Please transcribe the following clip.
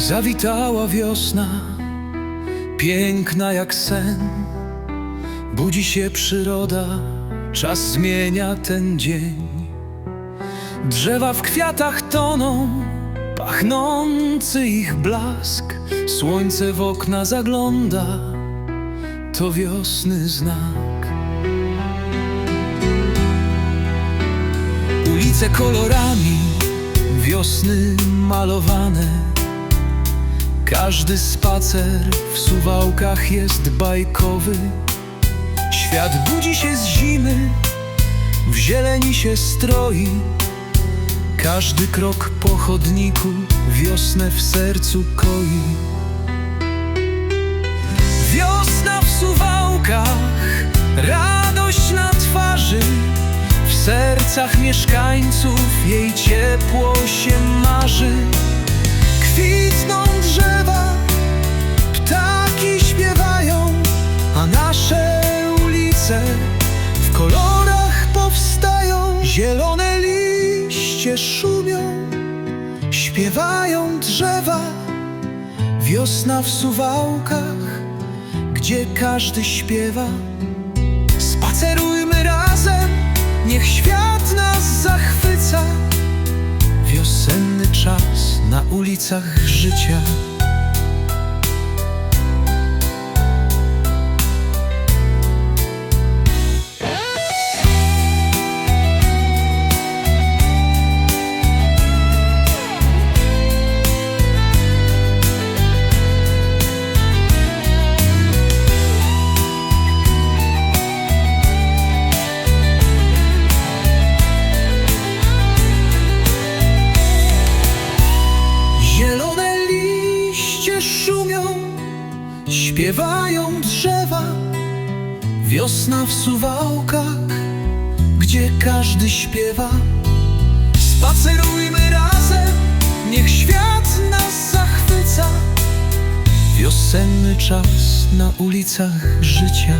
Zawitała wiosna, piękna jak sen. Budzi się przyroda, czas zmienia ten dzień. Drzewa w kwiatach toną, pachnący ich blask. Słońce w okna zagląda, to wiosny znak. Ulice kolorami wiosny malowane. Każdy spacer w suwałkach jest bajkowy. Świat budzi się z zimy, w zieleni się stroi. Każdy krok po chodniku wiosnę w sercu koi. Wiosna w suwałkach, radość na twarzy. W sercach mieszkańców jej ciepło się marzy. Zielone liście szumią, śpiewają drzewa. Wiosna w suwałkach, gdzie każdy śpiewa. Spacerujmy razem, niech świat nas zachwyca. Wiosenny czas na ulicach życia. Liście szumią, śpiewają drzewa. Wiosna w suwałkach, gdzie każdy śpiewa. Spacerujmy razem, niech świat nas zachwyca. Wiosenny czas na ulicach życia.